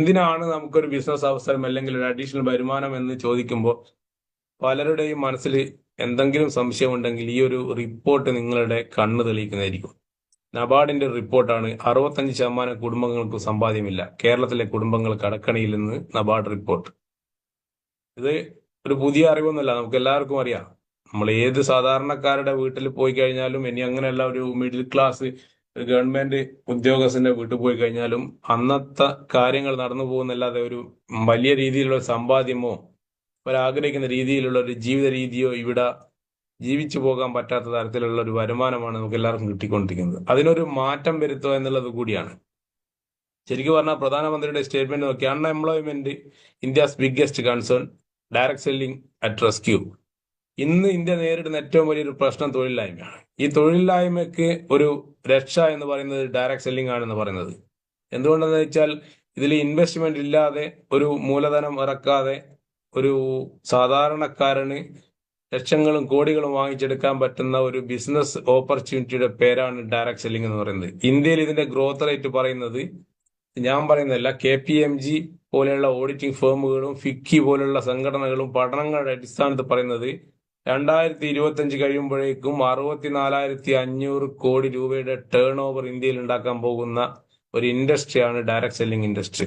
എന്തിനാണ് നമുക്കൊരു ബിസിനസ് അവസരം അല്ലെങ്കിൽ ഒരു അഡീഷണൽ വരുമാനം എന്ന് ചോദിക്കുമ്പോൾ പലരുടെയും മനസ്സിൽ എന്തെങ്കിലും സംശയമുണ്ടെങ്കിൽ ഈ ഒരു റിപ്പോർട്ട് നിങ്ങളുടെ കണ്ണ് തെളിയിക്കുന്നതായിരിക്കും. നബാർഡിന്റെ റിപ്പോർട്ടാണ് അറുപത്തഞ്ച് ശതമാനം കുടുംബങ്ങൾക്ക് സമ്പാദ്യമില്ല. കേരളത്തിലെ കുടുംബങ്ങൾ കടക്കണിയിൽ നിന്ന് നബാർഡ് റിപ്പോർട്ട് ഇത് ഒരു പുതിയ അറിവൊന്നുമല്ല നമുക്ക് എല്ലാവർക്കും അറിയാം. നമ്മൾ ഏത് സാധാരണക്കാരുടെ വീട്ടിൽ പോയി കഴിഞ്ഞാലും ഇനി അങ്ങനെയല്ല ഒരു മിഡിൽ ക്ലാസ് ഒരു ഗവൺമെന്റ് ഉദ്യോഗസ്ഥന്റെ വീട്ടിൽ പോയി കഴിഞ്ഞാലും അന്നത്തെ കാര്യങ്ങൾ നടന്നു പോകുന്നല്ലാതെ ഒരു വലിയ രീതിയിലുള്ള സമ്പാദ്യമോ അവരാഗ്രഹിക്കുന്ന രീതിയിലുള്ള ഒരു ജീവിത രീതിയോ ഇവിടെ ജീവിച്ചു പോകാൻ പറ്റാത്ത തരത്തിലുള്ള ഒരു വരുമാനമാണ് നമുക്ക് എല്ലാവർക്കും കിട്ടിക്കൊണ്ടിരിക്കുന്നത്. അതിനൊരു മാറ്റം വരുത്തുക എന്നുള്ളത് കൂടിയാണ്. ശരിക്കും പറഞ്ഞാൽ പ്രധാനമന്ത്രിയുടെ സ്റ്റേറ്റ്മെന്റ് നോക്കി unemployment India's biggest concern direct selling at rescue ഇന്ന് ഇന്ത്യ നേരിടുന്ന ഏറ്റവും വലിയൊരു പ്രശ്നം തൊഴിലില്ലായ്മയാണ് ഈ തൊഴിലില്ലായ്മയ്ക്ക് ഒരു രക്ഷ എന്ന് പറയുന്നത് ഡയറക്ട് സെല്ലിംഗ് ആണെന്ന് പറയുന്നത്. എന്തുകൊണ്ടെന്ന് വെച്ചാൽ ഇതിൽ ഇൻവെസ്റ്റ്മെന്റ് ഇല്ലാതെ ഒരു മൂലധനം ഇറക്കാതെ ഒരു സാധാരണക്കാരന് ലക്ഷങ്ങളും കോടികളും വാങ്ങിച്ചെടുക്കാൻ പറ്റുന്ന ഒരു ബിസിനസ് ഓപ്പർച്യൂണിറ്റിയുടെ പേരാണ് ഡയറക്ട് സെല്ലിംഗ് എന്ന് പറയുന്നത്. ഇന്ത്യയിൽ ഇതിന്റെ ഗ്രോത്ത് റേറ്റ് പറയുന്നത് ഞാൻ പറയുന്നതല്ല കെ പി എം ജി പോലെയുള്ള ഓഡിറ്റിംഗ് ഫേമുകളും ഫിക്കി പോലെയുള്ള സംഘടനകളും പഠനങ്ങളുടെ അടിസ്ഥാനത്തിൽ പറയുന്നത് രണ്ടായിരത്തി ഇരുപത്തി അഞ്ച് കഴിയുമ്പോഴേക്കും അറുപത്തിനാലായിരത്തി അഞ്ഞൂറ് കോടി രൂപയുടെ ടേൺ ഓവർ ഇന്ത്യയിൽ ഉണ്ടാക്കാൻ പോകുന്ന ഒരു ഇൻഡസ്ട്രിയാണ് ഡയറക്ട് സെല്ലിംഗ് ഇൻഡസ്ട്രി